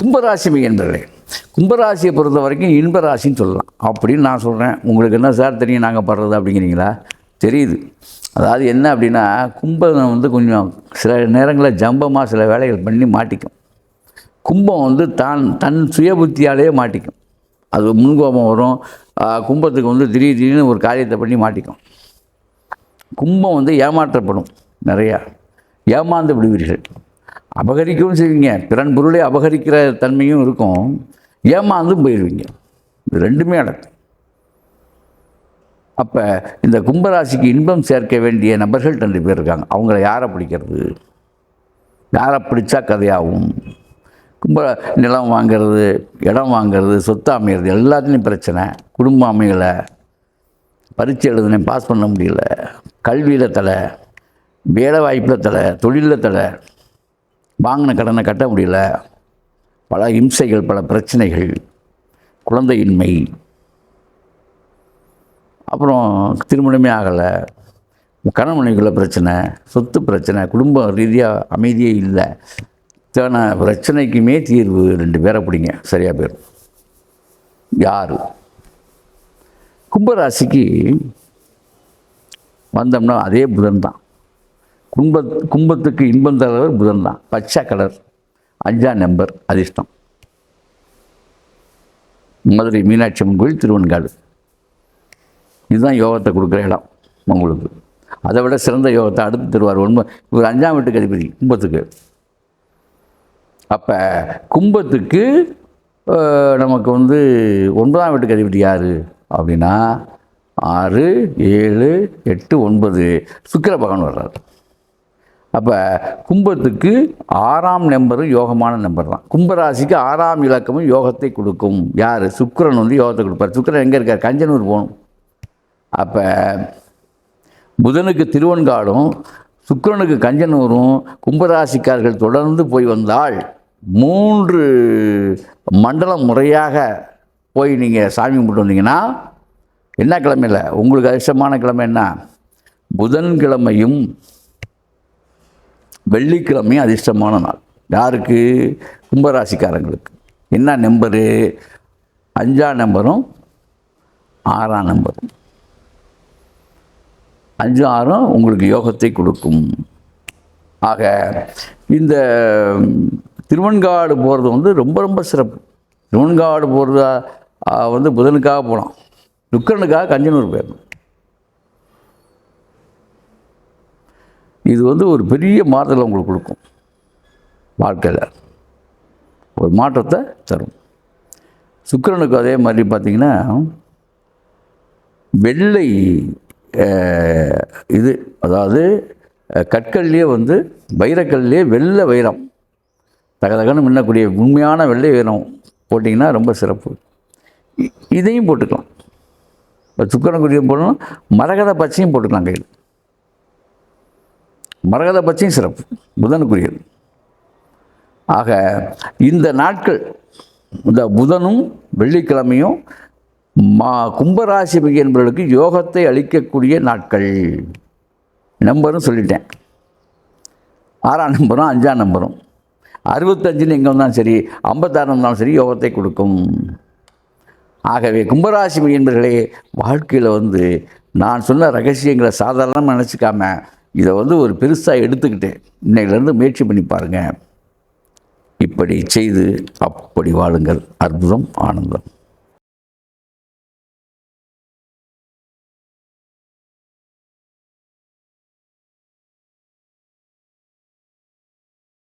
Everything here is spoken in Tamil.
கும்பராசி என்பர்களே கும்பராசியை பொறுத்த வரைக்கும் இன்பராசின்னு சொல்லலாம். அப்படின்னு நான் சொல்கிறேன் உங்களுக்கு என்ன சார் தெரியும் நாங்கள் படுறது அப்படிங்கிறீங்களா? தெரியுது. அதாவது என்ன அப்படின்னா கும்பம் வந்து கொஞ்சம் சில நேரங்களில் ஜம்பமாக சில வேலைகள் பண்ணி மாட்டிக்கும். கும்பம் வந்து தான் தன் சுய புத்தியாலேயே மாட்டிக்கும். அது முன்கோபம் வரும். கும்பத்துக்கு வந்து திடீர் திடீர்னு ஒரு காரியத்தை பண்ணி மாட்டிக்கும். கும்பம் வந்து ஏமாற்றப்படும் நிறையா. ஏமாந்து விடுவீர்கள். அபகரிக்கவும் செய்வீங்க. பிறன் பொருளை அபகரிக்கிற தன்மையும் இருக்கும். ஏமாந்தும் போயிடுவீங்க ரெண்டுமே அடக்கும் அப்போ இந்த கும்பராசிக்கு இன்பம் சேர்க்க வேண்டிய நபர்கள் ரெண்டு பேர் இருக்காங்க. அவங்கள யாரை பிடிக்கிறது? யாரை பிடிச்சா கதையாகும்? கும்ப நிலம் வாங்கிறது இடம் வாங்கிறது சொத்து அமைகிறது எல்லாத்துலேயும் பிரச்சனை. குடும்பம் அமையலை. பரீட்சை எழுதுனேன் பாஸ் பண்ண முடியல. கல்வியில் தலை வேலை வாய்ப்பில் தலை தொழிலில் தலை. வாங்கின கடனை கட்ட முடியல. பல இம்சைகள் பல பிரச்சனைகள் குழந்தையின்மை. அப்புறம் திருமணமே ஆகலை. கணமனைக்குள்ள பிரச்சனை சொத்து பிரச்சனை குடும்ப ரீதியாக அமைதியே இல்லை. தேன பிரச்சனைக்குமே தீர்வு ரெண்டு பேரை பிடிங்க. சரியாக போயிடும் யார்? கும்பராசிக்கு வந்தோம்னா அதே புதன் தான். கும்ப கும்பத்துக்கு இன்பம் தரவர் புதன் தான் பச்சை கலர் அஞ்சாம் நம்பர் அதிர்ஷ்டம். மதுரை மீனாட்சி அம்மன் கோயில் திருவன்காடு இதுதான் யோகத்தை கொடுக்குற இடம் உங்களுக்கு. அதை விட சிறந்த யோகத்தை அடுத்து தருவார் ஒன்பது இவர் அஞ்சாம் வீட்டுக்கு அதிபதி கும்பத்துக்கு. அப்போ கும்பத்துக்கு நமக்கு வந்து ஒன்பதாம் வீட்டுக்கு அதிபதி யார் அப்படின்னா ஆறு ஏழு எட்டு ஒன்பது. சுக்கர பகவான் வர்றார். அப்போ கும்பத்துக்கு ஆறாம் நம்பரும் யோகமான நம்பர் தான் கும்பராசிக்கு ஆறாம் இலக்கமும் யோகத்தை கொடுக்கும். யார்? சுக்கரன் வந்து யோகத்தை கொடுப்பார். சுக்கரன் எங்கே இருக்கார்? கஞ்சனூர் போகணும். அப்போ புதனுக்கு திருவன்காடும் சுக்கரனுக்கு கஞ்சனூரும் கும்பராசிக்கார்கள் தொடர்ந்து போய் வந்தால் மூன்று மண்டலம் முறையாக போய் நீங்கள் சாமி கும்பிட்டு வந்தீங்கன்னா என்ன கிழமையில்? உங்களுக்கு அதிர்ஷ்டமான கிழமை என்ன? புதன்கிழமையும் வெள்ளிக்கிழமையும் அதிர்ஷ்டமான நாள். யாருக்கு? கும்பராசிக்காரங்களுக்கு. என்ன நம்பரு? அஞ்சாம் நம்பரும் ஆறாம் நம்பரும். அஞ்சு ஆறும் உங்களுக்கு யோகத்தை கொடுக்கும். ஆக இந்த திருவன்காடு போகிறது வந்து ரொம்ப ரொம்ப சிறப்பு. திருவன்காடு போகிறதா வந்து புதனுக்காக போகலாம். துக்கனுக்காக கஞ்சனூர் போயிடணும். இது வந்து ஒரு பெரிய மாறுதலை உங்களுக்கு கொடுக்கும் வாழ்க்கையில். ஒரு மாற்றத்தை தரும். சுக்கிரனுக்கு அதே மாதிரி பார்த்திங்கன்னா வெள்ளை இது அதாவது கற்கள்லேயே வந்து வைரக்கல்லையே வெள்ளை வைரம். தகதகன்னு மின்னக்கூடிய உண்மையான வெள்ளை வைரம் போட்டிங்கன்னா ரொம்ப சிறப்பு. இதையும் போட்டுக்கலாம். இப்போ சுக்கரனுக்குரிய போடணும் மரகத பச்சையும் போட்டுக்கலாம் கையில். மரகத பச்சையும் சிறப்பு புதனுக்குரியது. ஆக இந்த நாட்கள் இந்த புதனும் வெள்ளிக்கிழமையும் மா கும்பராசி என்பவர்களுக்கு யோகத்தை அளிக்கக்கூடிய நாட்கள். நம்பரும் சொல்லிட்டேன். ஆறாம் நம்பரும் அஞ்சாம் நம்பரும். அறுபத்தஞ்சுன்னு எங்கே இருந்தாலும் சரி ஐம்பத்தாறு இருந்தாலும் சரி யோகத்தை கொடுக்கும். ஆகவே கும்பராசி என்பர்களே வாழ்க்கையில் வந்து நான் சொன்ன ரகசியங்களை சாதாரணமாக நினச்சிக்காம இதை வந்து ஒரு பெருசாக எடுத்துக்கிட்டு இன்னையிலேருந்து முயற்சி பண்ணி பாருங்கள் இப்படி செய்து அப்படி வாழுங்கள். அற்புதம் ஆனந்தம்.